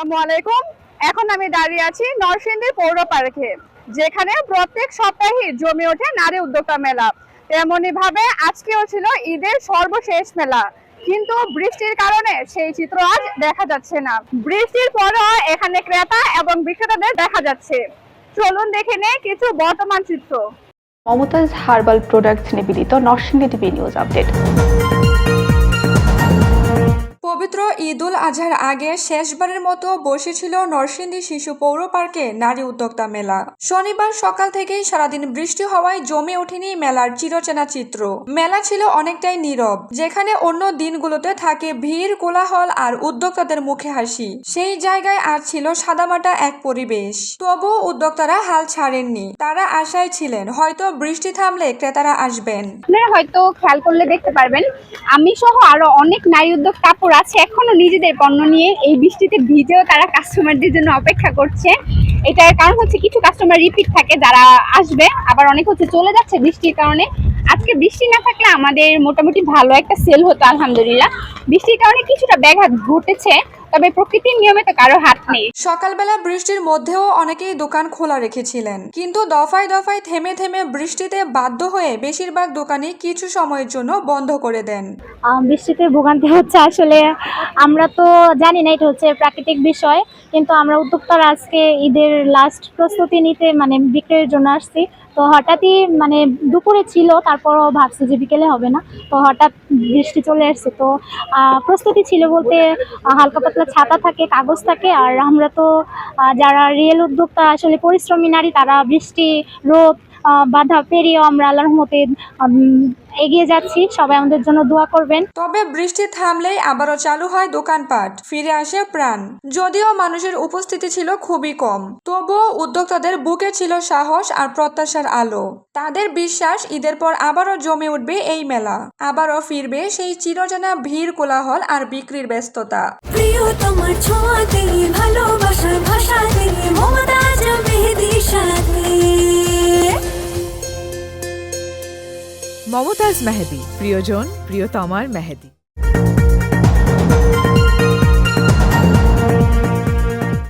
আসসালামু আলাইকুম। এখন আমি দাঁড়িয়ে আছি নরসিংদী পৌর পার্কে, যেখানে প্রত্যেক সপ্তাহে জমে ওঠে নারী উদ্যোক্তা মেলা। তেমনি ভাবে আজকেও ছিল ঈদের সর্বশেষ মেলা, কিন্তু বৃষ্টির কারণে সেই চিত্র আজ দেখা যাচ্ছে না। বৃষ্টির পরও এখানে ক্রেতা এবং বিক্রেতাদের দেখা যাচ্ছে। চলুন দেখে নেই কিছু বর্তমান চিত্র। মমতাজ হার্বাল প্রোডাক্টস নিবেদিত নরসিংদী টিভি নিউজ আপডেট। পবিত্র ঈদুল আজহার আগে শেষবারের মতো বসেছিল নরসিংদী শিশু পৌর পার্কে নারী উদ্যোক্তা মেলা। শনিবার সকাল থেকেই সারাদিন বৃষ্টি হওয়ায় জমে ওঠেনি মেলার চিরচেনা চিত্র। মেলা ছিল অনেকটাই নীরব, যেখানে অন্য দিনগুলোতে থাকে ভিড়, কোলাহল আর উদ্যোক্তাদের মুখে হাসি। সেই জায়গায় আর ছিল সাদামাটা এক পরিবেশ। তবুও উদ্যোক্তারা হাল ছাড়েননি। তারা আশায় ছিলেন, হয়তো বৃষ্টি থামলে ক্রেতারা আসবেন। হয়তো খেয়াল করলে দেখতে পারবেন, আমি সহ আরও অনেক নারী উদ্যোগ কাপড় আছে। এখনও নিজেদের পণ্য নিয়ে এই বৃষ্টিতে ভিজেও তারা কাস্টমারদের জন্য অপেক্ষা করছে। এটার কারণ হচ্ছে কিছু কাস্টমার রিপিট থাকে যারা আসবে, আবার অনেক হচ্ছে চলে যাচ্ছে বৃষ্টির কারণে। আজকে বৃষ্টি না থাকলে আমাদের মোটামুটি ভালো একটা সেল হতো, আলহামদুলিল্লাহ। বৃষ্টির কারণে কিছুটা ব্যাঘাত ঘটেছে। তবে প্রকৃতির নিয়মে তো কারও হাত নেই। সকালবেলা বৃষ্টির মধ্যেও অনেকেই দোকান খোলা রেখেছিলেন। কিন্তু দফায় দফায় থেমে থেমে বৃষ্টিতে বাধ্য হয়ে বেশিরভাগ দোকানই কিছু সময়ের জন্য বন্ধ করে দেন। বৃষ্টিতে ভোগান্তি হচ্ছে আসলে। আমরা তো জানি না এটা হচ্ছে প্রাকৃতিক বিষয়। কিন্তু আমরা উদ্যোক্তারা আজকে ঈদের লাস্ট প্রস্তুতি নিতে মানে বিক্রয়ের জন্য আসছি। তো হঠাৎই মানে দুপুরে ছিল তারপরও ভাবছি যে বিকেলে হবে না। তো হঠাৎ বৃষ্টি চলে আসছে তো প্রস্তুতি ছিল বলতে হালকা পাতলা ছাতা থাকে, কাগজ থাকে, আর আমরা তো যারা রিয়েল উদ্যোক্তা, আসলে পরিশ্রমী নারী, তারা বৃষ্টি, রোদ বাধা পেরিয়েও আমরা আল্লাহর রহমতে এগিয়ে যাচ্ছি। সবাই আমাদের জন্য দোয়া করবেন। তবে বৃষ্টি থামলেই আবারও চালু হয় দোকানপাট। ফিরে আসে প্রাণ। যদিও মানুষের উপস্থিতি ছিল খুবই কম তবুও উদ্যোক্তাদের বুকে ছিল সাহস আর প্রত্যাশার আলো। তাদের বিশ্বাস ঈদের পর আবারও জমে উঠবে এই মেলা। আবারও ফিরবে সেই চিরজানা ভিড় কোলাহল আর বিক্রির ব্যস্ততা। প্রিয় তোমার ছোঁয়াতে ভালোবাসার মমতাজ মেহেদি প্রিয়জন প্রিয়তমার মেহেদি।